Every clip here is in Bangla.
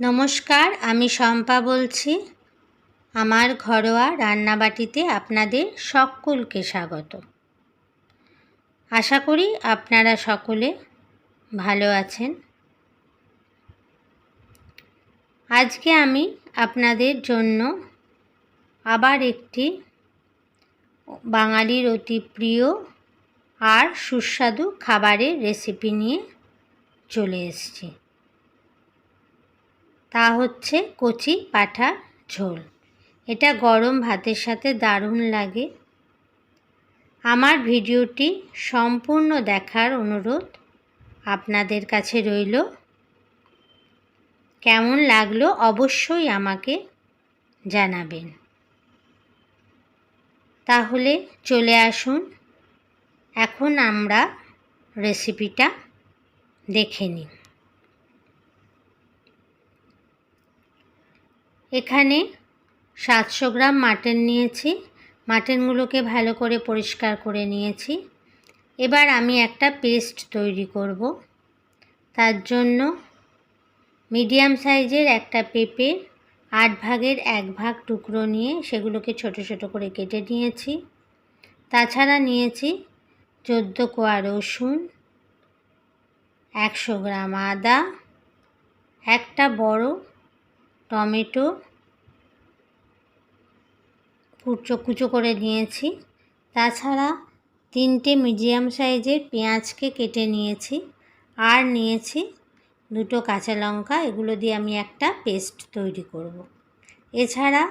নমস্কার, আমি শম্পা বলছি। আমার ঘরোয়া রান্নাবাটিতে আপনাদের সকলকে স্বাগত। আশা করি আপনারা সকলে ভালো আছেন। আজকে আমি আপনাদের জন্য আবার একটি বাঙালির অতি প্রিয় আর সুস্বাদু খাবারের রেসিপি নিয়ে চলে এসেছি। তা হচ্ছে কচি পাঠা ঝোল। এটা গরম ভাতের সাথে দারুণ লাগে। আমার ভিডিওটি সম্পূর্ণ দেখার অনুরোধ আপনাদের কাছে রইল। কেমন লাগল অবশ্যই আমাকে জানাবেন। তাহলে চলে আসুন। এখন আমরা রেসিপিটা দেখে নিই। এখানে সাতশো গ্রাম মাটন নিয়েছি। মাটনগুলোকে ভালো করে পরিষ্কার করে নিয়েছি। এবার আমি একটা পেস্ট তৈরি করব। তার জন্য মিডিয়াম সাইজের একটা পেঁপে আট ভাগের এক ভাগ টুকরো নিয়ে সেগুলোকে ছোট ছোট করে কেটে নিয়েছি। তাছাড়া নিয়েছি চোদ্দ কোয়া রসুন, একশো গ্রাম আদা, একটা বড় টমেটো কুচো কুচো করে নিয়েছি। তাছাড়া তিনটে মিডিয়াম সাইজের পেঁয়াজকে কেটে নিয়েছি। আর নিয়েছি দুটো কাঁচা লঙ্কা, এগুলো দিয়ে আমি একটা পেস্ট তৈরি করব। এছাড়া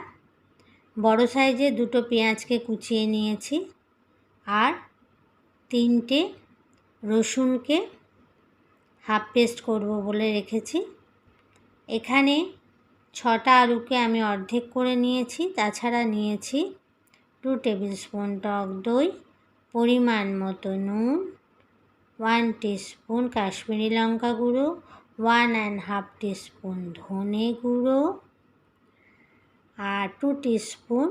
বড় সাইজের দুটো পেঁয়াজকে কুচিয়ে নিয়েছি। আর তিনটে রসুনকে হাফ পেস্ট করব বলে রেখেছি। এখানে ছটা আলুকে আমি অর্ধেক করে নিয়েছি, তাছাড়া নিয়েছি টু টেবিল স্পুন টক দই, পরিমাণ মতো নুন ওয়ান টিস্পুন কাশ্মীরি লঙ্কা গুঁড়ো ওয়ান অ্যান্ড হাফ টিস্পুন ধনে গুঁড়ো, আর টু টিস্পুন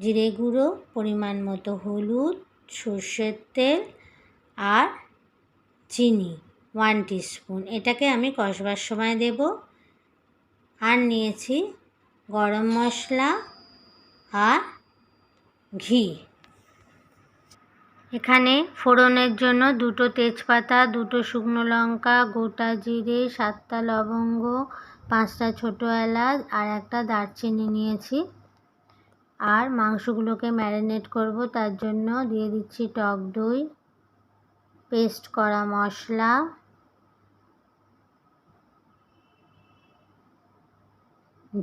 জিরে গুঁড়ো, পরিমাণ মতো হলুদ, সর্ষের তেল আর চিনি ওয়ান টিস্পুন এটাকে আমি কষবার সময় দেব। আর নিয়েছি গরম মশলা আর ঘি। এখানে ফোড়নের জন্য দুটো তেজপাতা, দুটো শুকনো লঙ্কা, গোটা জিরে, সাতটা লবঙ্গ, পাঁচটা ছোটো এলাচ আর একটা দারচিনি নিয়েছি। আর মাংসগুলোকে ম্যারিনেট করব, তার জন্য দিয়ে দিচ্ছি টক দই, পেস্ট করা মশলা।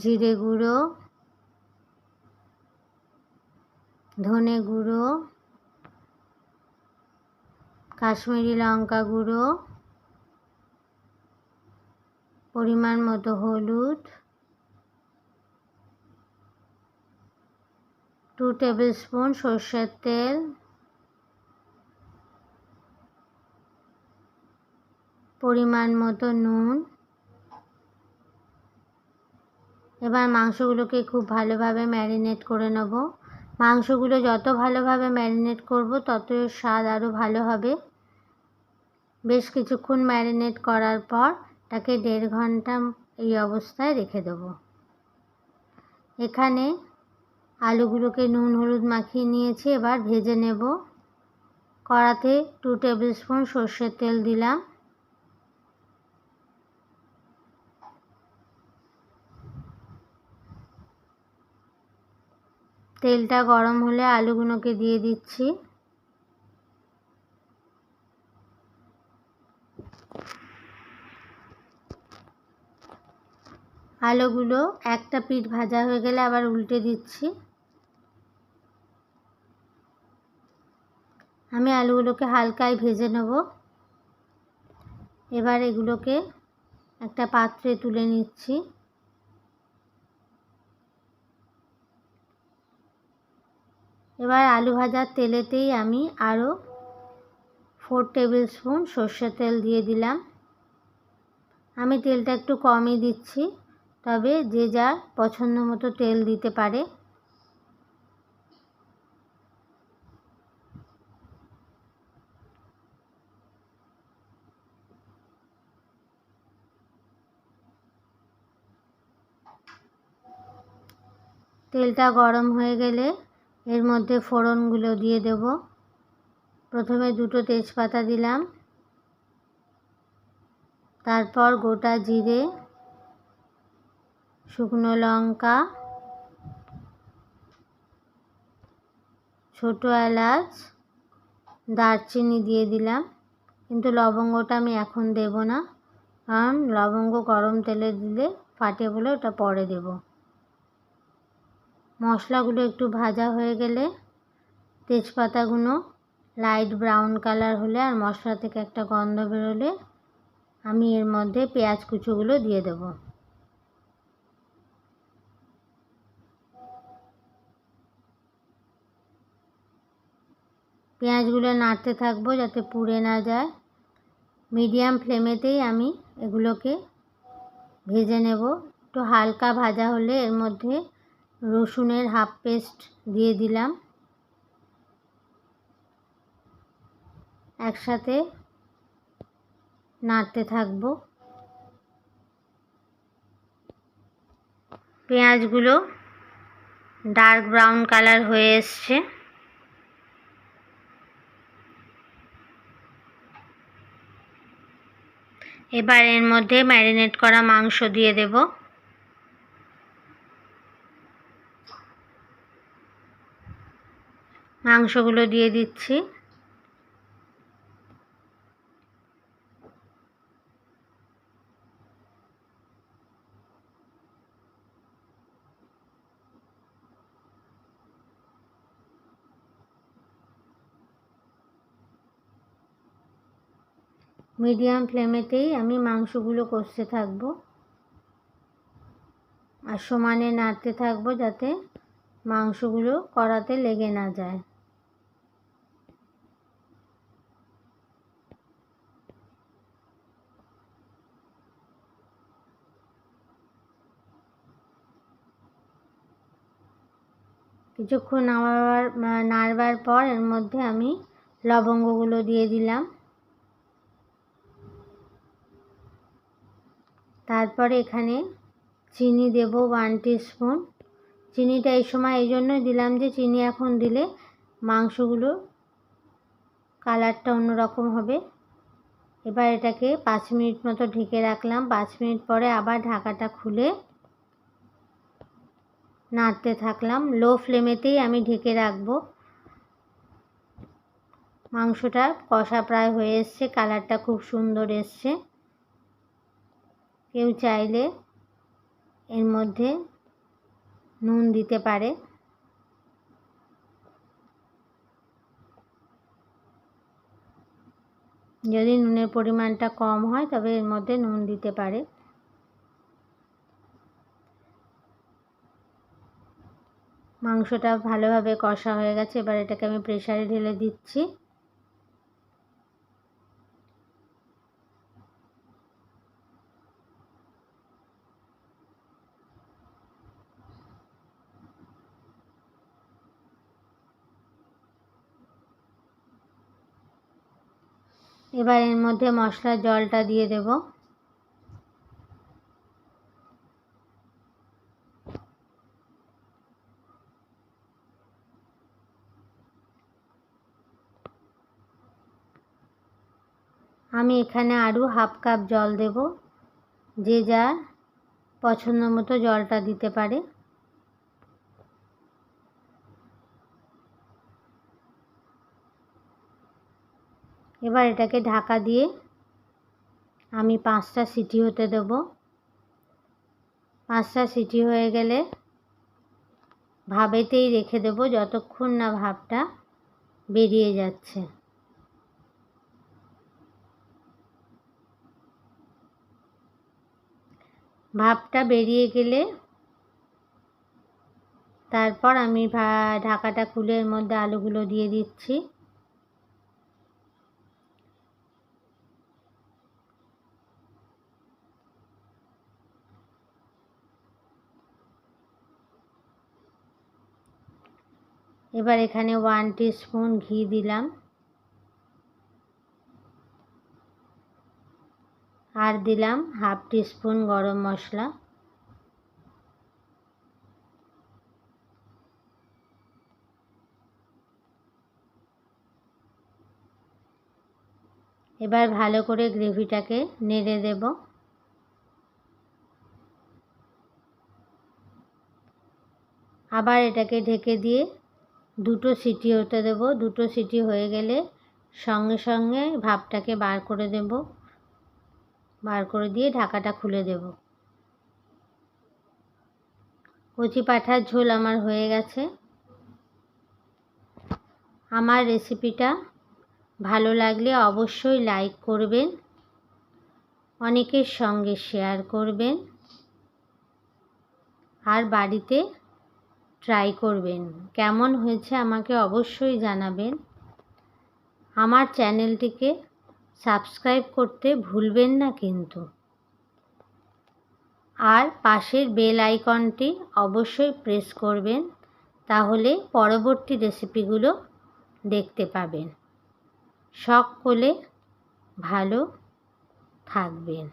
জিরে গুঁড়ো, ধনে গুঁড়ো, কাশ্মীরি লঙ্কা গুঁড়ো, পরিমাণ মতো হলুদ টু টেবিল স্পুন সর্ষের তেল, পরিমাণ মতো নুন এবার মাংসগুলোকে খুব ভালোভাবে ম্যারিনেট করে নেব। মাংসগুলো যত ভালোভাবে ম্যারিনেট করব তত স্বাদ আরও ভালো হবে। বেশ কিছুক্ষণ ম্যারিনেট করার পর তাকে দেড় ঘণ্টা এই অবস্থায় রেখে দেব। এখানে আলুগুলোকে নুন, হলুদ মাখিয়ে নিয়েছি, এবার ভেজে নেব। কড়াতে টু টেবিল স্পুন সর্ষের তেল দিলাম। তেলটা গরম হলে আলুগুলোকে দিয়ে দিচ্ছি। আলুগুলো একটা পিঠ ভাজা হয়ে গেলে আবার উল্টে দিচ্ছি। আমি আলুগুলোকে হালকায় ভেজে নেব। এবার এগুলোকে একটা পাত্রে তুলে নিচ্ছি। এবার আলু ভাজার তেলেতেই আমি আরও ফোর টেবিল স্পুন সর্ষের তেল দিয়ে দিলাম। আমি তেলটা একটু কমই দিচ্ছি, তবে যে যার পছন্দ মতো তেল দিতে পারে। তেলটা গরম হয়ে গেলে এর মধ্যে ফোড়নগুলো দিয়ে দেব। প্রথমে দুটো তেজপাতা দিলাম। তারপর গোটা জিরে, শুকনো লঙ্কা, ছোটো এলাচ, দারচিনি দিয়ে দিলাম। কিন্তু লবঙ্গটা আমি এখন দেব না। কারণ লবঙ্গ গরম তেলে দিলে ফাটে বলে ওটা পরে দেব। মশলাগুলো একটু ভাজা হয়ে গেলে তেজপাতাগুলো লাইট ব্রাউন কালার হলে আর মশলা থেকে একটা গন্ধ বেরোলে আমি এর মধ্যে পেঁয়াজ কুচোগুলো দিয়ে দেব। পেঁয়াজগুলো নাড়তে থাকব যাতে পুড়ে না যায়। মিডিয়াম ফ্লেমেতেই আমি এগুলোকে ভেজে নেব। একটু হালকা ভাজা হলে এর মধ্যে রসুনের হাফ পেস্ট দিয়ে দিলাম। একসাথে নাড়তে থাকব। পেঁয়াজগুলো ডার্ক ব্রাউন কালার হয়ে এসছে। এবার এর মধ্যে ম্যারিনেট করা মাংস দিয়ে দেব। মাংসগুলো দিয়ে দিচ্ছি। মিডিয়াম ফ্লেমেতেই আমি মাংসগুলো কষতে থাকব। আর সমানে নাড়তে থাকব যাতে মাংসগুলো কড়াতে লেগে না যায়। কিছুক্ষণ নামাবার নাড়বার পর এর মধ্যে আমি লবঙ্গগুলো দিয়ে দিলাম। তারপরে এখানে চিনি দেব ওয়ান স্পুন চিনিটা এই সময় এই জন্যই দিলাম যে চিনি এখন দিলে মাংসগুলো কালারটা অন্যরকম হবে। এবার এটাকে পাঁচ মিনিট মতো ঢেকে রাখলাম। পাঁচ মিনিট পরে আবার ঢাকাটা খুলে নাড়তে থাকলাম। লো ফ্লেমেতেই আমি ঢেকে রাখব। মাংসটা কষা প্রায় হয়ে এসছে কালারটা খুব সুন্দর এসছে। কেউ চাইলে এর মধ্যে নুন দিতে পারে। যদি নুনের পরিমাণটা কম হয়, তবে এর মধ্যে নুন দিতে পারে। মাংসটা ভালোভাবে কষা হয়ে গেছে, এবার এটাকে আমি প্রেশারে ঢেলে দিচ্ছি। এবার এর মধ্যে মশলার জলটা দিয়ে দেব। আমি এখানে আরও হাফ কাপ জল দেব, যে যা পছন্দ মতো জলটা দিতে পারে। এবার এটাকে ঢাকা দিয়ে আমি পাঁচটা সিটি হতে দেব। পাঁচটা সিটি হয়ে গেলে ভাবেতেই রেখে দেব যতক্ষণ না ভাবটা বেরিয়ে যাচ্ছে। ভাবটা বেরিয়ে গেলে তারপর আমি ঢাকাটা খুলে এর মধ্যে আলুগুলো দিয়ে দিচ্ছি। এবার এখানে ওয়ান স্পুন ঘি দিলাম। আর দিলাম হাফ টিস্পুন গরম মশলা। এবার ভালো করে গ্রেভিটাকে নেড়ে দেব। আবার এটাকে ঢেকে দিয়ে দুটো সিটি হতে দেব। দুটো সিটি হয়ে গেলে সঙ্গে সঙ্গে ভাপটাকে বার করে দেবো। বার করে দিয়ে ঢাকাটা খুলে দেব। কচি পাঠার ঝোল আমার হয়ে গেছে। আমার রেসিপিটা ভালো লাগলে অবশ্যই লাইক করবেন, অনেকের সঙ্গে শেয়ার করবেন, আর বাড়িতে ট্রাই করবেন। কেমন হয়েছে আমাকে অবশ্যই জানাবেন। আমার চ্যানেলটিকে সাবস্ক্রাইব করতে ভুলবেন না কিন্তু। আর পাশের বেল আইকনটি অবশ্যই প্রেস করবেন, তাহলে পরবর্তী রেসিপিগুলো দেখতে পাবেন। সকলে ভালো থাকবেন।